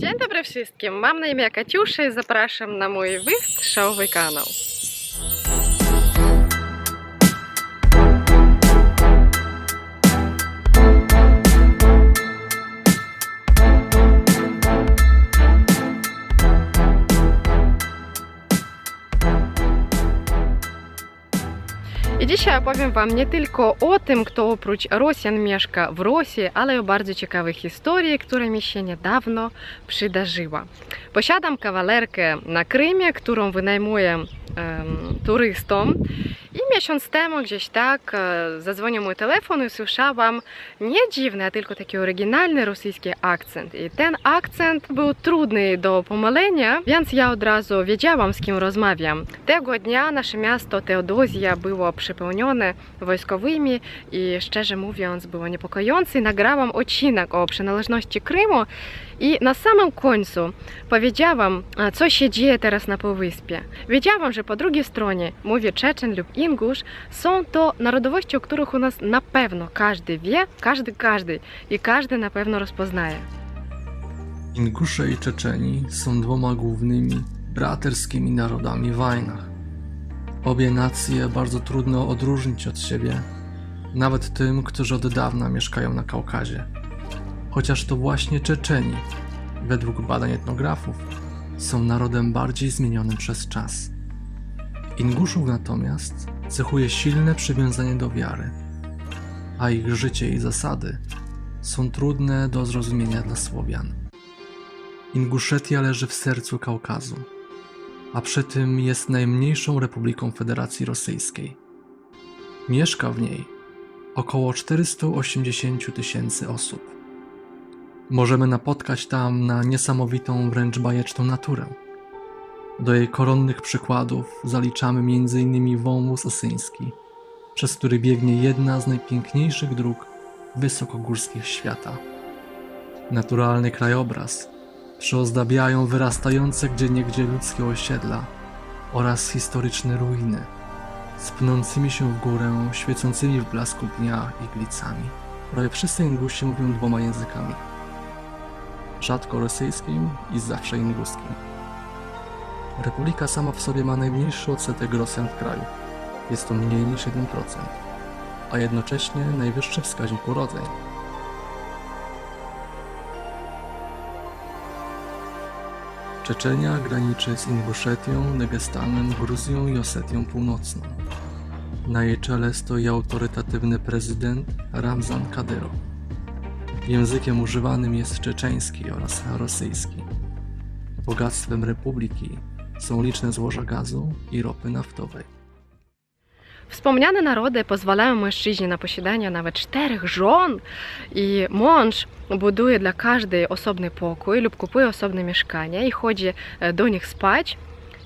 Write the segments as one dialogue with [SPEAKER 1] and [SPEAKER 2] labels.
[SPEAKER 1] Dzień dobry wszystkim. Mam na imię Katiusza i zapraszam na mój wystrzałowy kanał. I dzisiaj opowiem Wam nie tylko o tym, kto oprócz Rosjan mieszka w Rosji, ale o bardzo ciekawej historii, która mi się niedawno przydarzyła. Posiadam kawalerkę na Krymie, którą wynajmuję em, turystom. I miesiąc temu gdzieś tak e, zadzwonił mój telefon i usłyszałam nie dziwny, tylko taki oryginalny rosyjski akcent. I ten akcent był trudny do pomylenia, więc ja od razu wiedziałam, z kim rozmawiam. Tego dnia nasze miasto Teodozja było przepełnione wojskowymi i szczerze mówiąc było niepokojące. Nagrałam odcinek o przynależności Krymu i na samym końcu powiedziałam, a, co się dzieje teraz na Półwyspie. Wiedziałam, że po drugiej stronie mówi Czeczen lub Ingusz. Są to narodowości, o których u nas na pewno każdy wie, każdy, każdy i każdy na pewno rozpoznaje.
[SPEAKER 2] Ingusze i Czeczeni są dwoma głównymi braterskimi narodami w wojnach. Obie nacje bardzo trudno odróżnić od siebie, nawet tym, którzy od dawna mieszkają na Kaukazie. Chociaż to właśnie Czeczeni, według badań etnografów, są narodem bardziej zmienionym przez czas. Inguszów natomiast cechuje silne przywiązanie do wiary, a ich życie i zasady są trudne do zrozumienia dla Słowian. Inguszetia leży w sercu Kaukazu, a przy tym jest najmniejszą republiką Federacji Rosyjskiej. Mieszka w niej około 480 000 tysięcy osób. Możemy napotkać tam na niesamowitą, wręcz bajeczną naturę. Do jej koronnych przykładów zaliczamy m.in. wąwóz osyński, przez który biegnie jedna z najpiękniejszych dróg wysokogórskich świata. Naturalny krajobraz przyozdabiają wyrastające gdzieniegdzie ludzkie osiedla oraz historyczne ruiny z pnącymi się w górę, świecącymi w blasku dnia iglicami. Prawie wszyscy Ingusi mówią dwoma językami. Rzadko rosyjskim i zawsze inguskim. Republika sama w sobie ma najmniejszy odsetek Rosjan w kraju. Jest to mniej niż 1%, a jednocześnie najwyższy wskaźnik urodzeń. Czeczenia graniczy z Inguszetią, Dagestanem, Gruzją i Osetią Północną. Na jej czele stoi autorytatywny prezydent Ramzan Kadyrow. Językiem używanym jest czeczeński oraz rosyjski. Bogactwem republiki są liczne złoża gazu i ropy naftowej.
[SPEAKER 1] Wspomniane narody pozwalają mężczyźnie na posiadanie nawet czterech żon i mąż buduje dla każdej osobny pokój lub kupuje osobne mieszkanie i chodzi e, do nich spać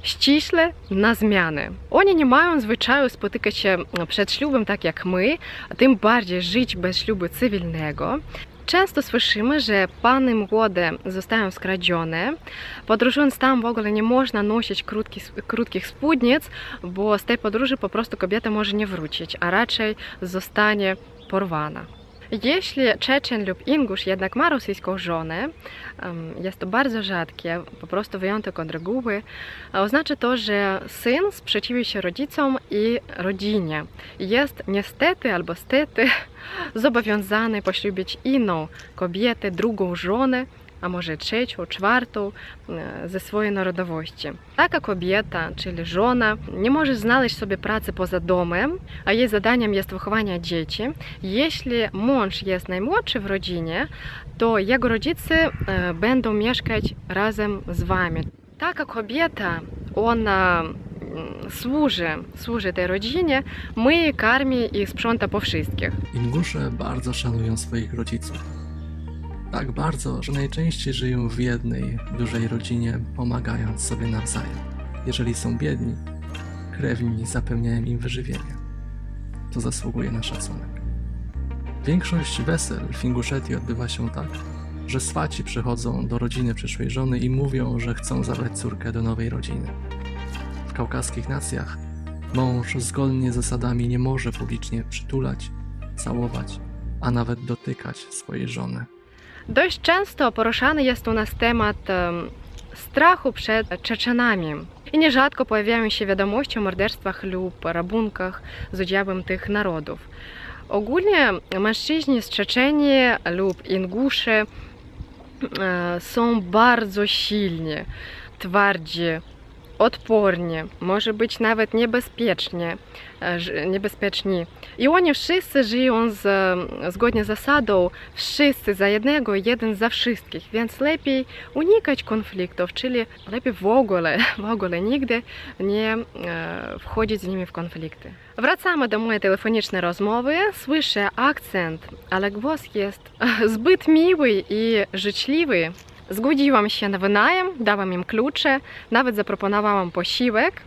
[SPEAKER 1] ściśle na zmiany. Oni nie mają zwyczaju spotykać się przed ślubem tak jak my, a tym bardziej żyć bez ślubu cywilnego. Często słyszymy, że panny młode zostają skradzione. Podróżując tam w ogóle nie można nosić krótkich, krótkich spódnic, bo z tej podróży po prostu kobieta może nie wrócić, a raczej zostanie porwana. Jeśli Czeczen lub Ingusz jednak ma rosyjską żonę, jest to bardzo rzadkie, po prostu wyjątek od reguły, oznacza to, że syn sprzeciwi się rodzicom i rodzinie. Jest niestety albo stety zobowiązany poślubić inną kobietę, drugą żonę, a może trzecią, czwartą e, ze swojej narodowości. Taka kobieta, czyli żona, nie może znaleźć sobie pracy poza domem, a jej zadaniem jest wychowanie dzieci. Jeśli mąż jest najmłodszy w rodzinie, to jego rodzice e, będą mieszkać razem z wami. Taka kobieta, ona mm, służy, służy tej rodzinie, myje, karmi i sprząta po wszystkich.
[SPEAKER 2] Ingusze bardzo szanują swoich rodziców. Tak bardzo, że najczęściej żyją w jednej, dużej rodzinie, pomagając sobie nawzajem. Jeżeli są biedni, krewni zapewniają im wyżywienie. To zasługuje na szacunek. Większość wesel w Inguszetii odbywa się tak, że swaci przychodzą do rodziny przyszłej żony i mówią, że chcą zabrać córkę do nowej rodziny. W kaukaskich nacjach mąż zgodnie z zasadami nie może publicznie przytulać, całować, a nawet dotykać swojej żony.
[SPEAKER 1] Dość często poruszany jest u nas temat em, strachu przed Czeczenami. I nierzadko pojawiają się wiadomości o morderstwach lub rabunkach z udziałem tych narodów. Ogólnie mężczyźni z Czeczenii lub Inguszy e, są bardzo silni, twardzi, nawet niebezpiecznie, e, ż- niebezpieczni. I oni wszyscy żyją z, zgodnie z zasadą wszyscy za jednego, jeden za wszystkich, więc lepiej unikać konfliktów, czyli lepiej w ogóle, w ogóle nigdy nie e, wchodzić z nimi w konflikty. Wracamy do mojej telefonicznej rozmowy. Słyszę akcent, ale głos jest zbyt miły i życzliwy. Zgodziłam się na wynajem, dałam im klucze, nawet zaproponowałam posiłek,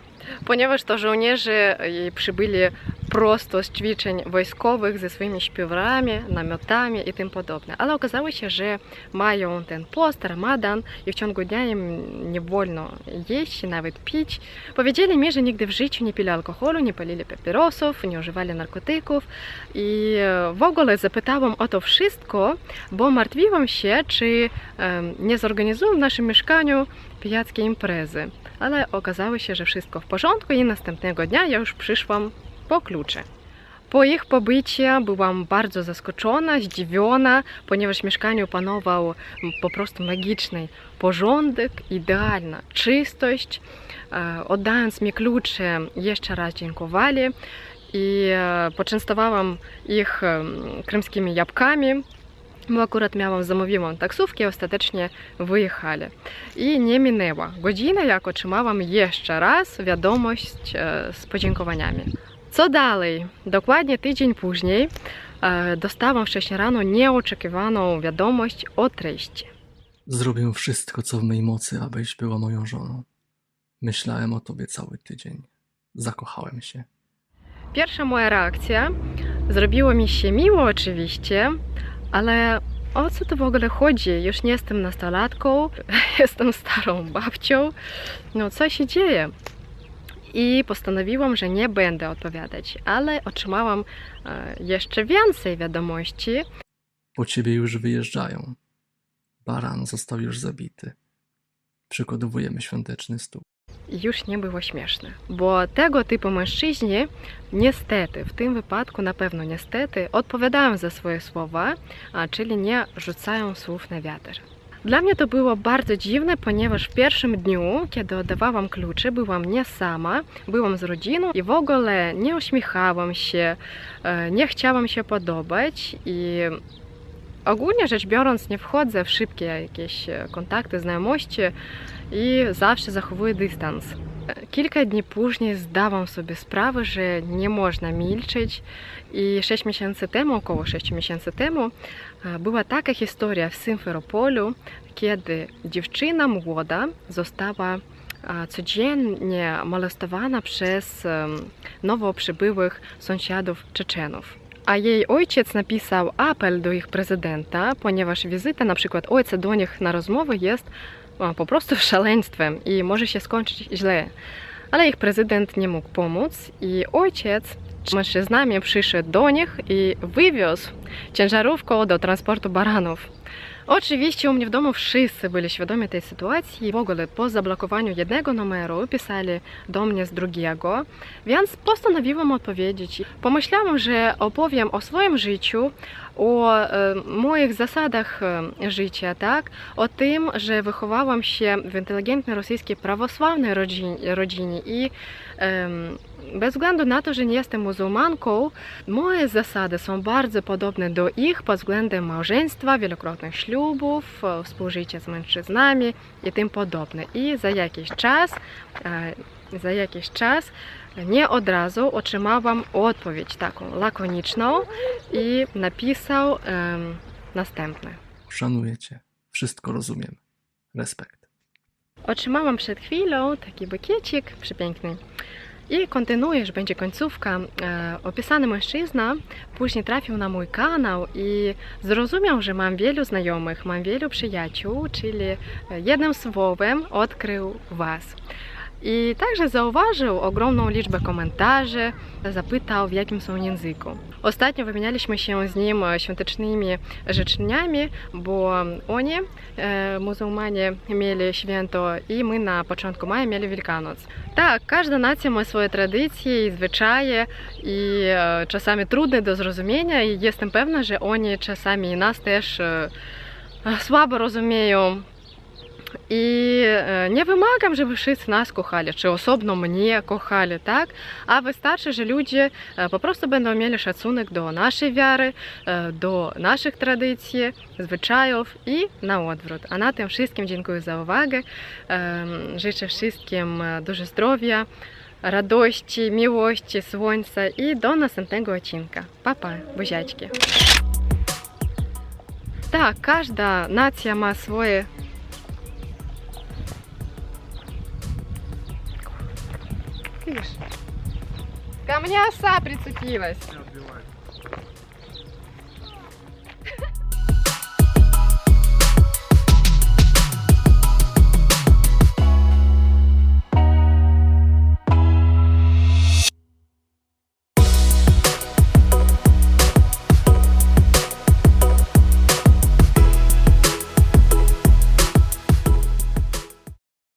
[SPEAKER 1] ponieważ to żołnierze i przybyli prosto z ćwiczeń wojskowych ze swoimi śpiworami, namiotami i tym podobne. Ale okazało się, że mają ten post, ramadan i w ciągu dnia im nie wolno jeść, nawet pić. Powiedzieli mi, że nigdy w życiu nie pili alkoholu, nie palili papierosów, nie używali narkotyków. I e, w ogóle zapytałam o to wszystko, bo martwiłam się, czy nie zorganizują w naszym mieszkaniu pijackie imprezy. Ale okazało się, że wszystko w porządku i następnego dnia ja już przyszłam po klucze. Po ich pobycie byłam bardzo zaskoczona, zdziwiona, ponieważ w mieszkaniu panował po prostu magiczny porządek, idealna czystość. E, Oddając mi klucze, jeszcze raz dziękowali i e, poczęstowałam ich em, krymskimi jabłkami, bo akurat miałam, zamówiłam taksówkę ostatecznie wyjechali. I nie minęła godzina, jak otrzymałam jeszcze raz wiadomość e, z podziękowaniami. Co dalej? Dokładnie tydzień później e, dostałam wcześniej rano nieoczekiwaną wiadomość o treści.
[SPEAKER 2] Zrobię wszystko, co w mej mocy, abyś była moją żoną. Myślałem o tobie cały tydzień. Zakochałem się.
[SPEAKER 1] Pierwsza moja reakcja zrobiło mi się miło oczywiście, ale o co tu w ogóle chodzi? Już nie jestem nastolatką, jestem starą babcią. No co się dzieje? I postanowiłam, że nie będę odpowiadać, ale otrzymałam e, jeszcze więcej wiadomości.
[SPEAKER 2] Po ciebie już wyjeżdżają. Baran został już zabity. Przygotowujemy świąteczny stół.
[SPEAKER 1] już nie było śmieszne. Bo tego typu mężczyźni niestety, w tym wypadku na pewno niestety, odpowiadają za swoje słowa, czyli nie rzucają słów na wiatr. Dla mnie to było bardzo dziwne, ponieważ w pierwszym dniu, kiedy oddawałam klucze, byłam nie sama, byłam z rodziną i w ogóle nie uśmiechałam się, e, nie chciałam się podobać i ogólnie rzecz biorąc nie wchodzę w szybkie jakieś e, kontakty, znajomości i zawsze zachowuję dystans. Kilka dni później zdałam sobie sprawę, że nie można milczeć i 6 miesięcy temu, około 6 miesięcy temu, e, była taka historia w Symferopolu, kiedy dziewczyna młoda została e, codziennie molestowana przez em, nowo przybyłych sąsiadów Czeczenów. A jej ojciec napisał apel do ich prezydenta, ponieważ wizyta na przykład ojca do nich na rozmowę jest po prostu szaleństwem i może się skończyć źle. Ale ich prezydent nie mógł pomóc i ojciec mężczyznami przyszedł do nich i wywiózł ciężarówką do transportu baranów. Oczywiście u mnie w domu wszyscy byli świadomi tej sytuacji w ogóle po zablokowaniu jednego numeru pisali do mnie z drugiego, więc postanowiłam odpowiedzieć. Pomyślałam, że opowiem o swoim życiu, o e, moich zasadach e, życia, tak? o tym, że wychowałam się w inteligentnej rosyjskiej prawosławnej rodzinie, i bez względu na to, że nie jestem muzułmanką, moje zasady są bardzo podobne do ich pod względem małżeństwa, wielokrotnych ślubów, współżycia z mężczyznami i tym podobne. I za jakiś czas, e, za jakiś czas nie od razu otrzymałam odpowiedź taką lakoniczną i napisał em, następne.
[SPEAKER 2] Szanuję cię. Wszystko rozumiem. Respekt.
[SPEAKER 1] Otrzymałam przed chwilą taki bukiecik przepiękny. I kontynuujesz, będzie końcówka. E, opisany mężczyzna później trafił na mój kanał i zrozumiał, że mam wielu znajomych, mam wielu przyjaciół, czyli e, jednym słowem odkrył Was. I także zauważył ogromną liczbę komentarzy, zapytał w jakim są języku. Ostatnio wymienialiśmy się z nim świątecznymi życzeniami, bo oni, e, muzułmanie, mieli święto i my na początku maja mieli Wielkanoc. Tak, każda nacja ma swoje tradycje i zwyczaje i e, czasami trudne do zrozumienia i jestem pewna, że oni czasami nas też e, słabo rozumieją. I e, nie wymagam, żeby wszyscy nas kochali, czy osobno mnie kochali, tak? A wystarczy, że ludzie e, po prostu będą mieli szacunek do naszej wiary, e, do naszych tradycji, zwyczajów i na odwrót. A na tym wszystkim dziękuję za uwagę. Życzę wszystkim dużo zdrowia, radości, miłości, słońca i do następnego odcinka. Pa-pa, buziaczki. Tak, każda nacja ma swoje Видишь? Ко мне оса прицепилась.